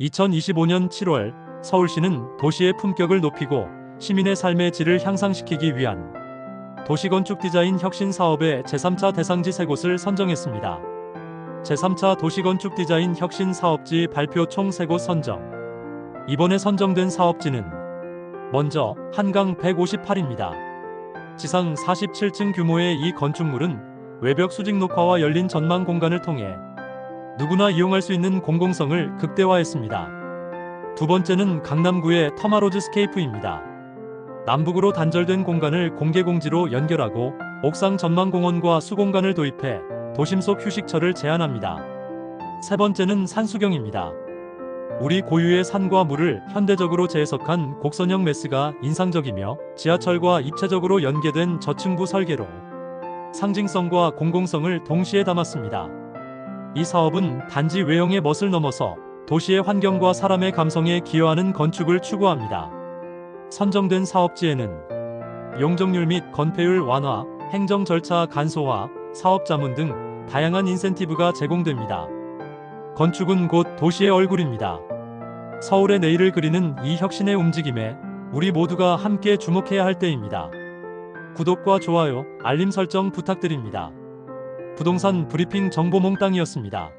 2025년 7월 서울시는 도시의 품격을 높이고 시민의 삶의 질을 향상시키기 위한 도시건축 디자인 혁신 사업의 제3차 대상지 세 곳을 선정했습니다. 제3차 도시건축 디자인 혁신 사업지 발표 총 3곳 선정. 이번에 선정된 사업지는 먼저 한강 158입니다. 지상 47층 규모의 이 건축물은 외벽 수직 녹화와 열린 전망 공간을 통해 누구나 이용할 수 있는 공공성을 극대화했습니다. 두 번째는 강남구의 터마로즈 스케이프입니다. 남북으로 단절된 공간을 공개공지로 연결하고 옥상 전망공원과 수공간을 도입해 도심 속 휴식처를 제한합니다. 세 번째는 산수경입니다. 우리 고유의 산과 물을 현대적으로 재해석한 곡선형 메스가 인상적이며 지하철과 입체적으로 연계된 저층부 설계로 상징성과 공공성을 동시에 담았습니다. 이 사업은 단지 외형의 멋을 넘어서 도시의 환경과 사람의 감성에 기여하는 건축을 추구합니다. 선정된 사업지에는 용적률 및 건폐율 완화, 행정 절차 간소화, 사업 자문 등 다양한 인센티브가 제공됩니다. 건축은 곧 도시의 얼굴입니다. 서울의 내일을 그리는 이 혁신의 움직임에 우리 모두가 함께 주목해야 할 때입니다. 구독과 좋아요, 알림 설정 부탁드립니다. 부동산 브리핑 정보 몽땅이었습니다.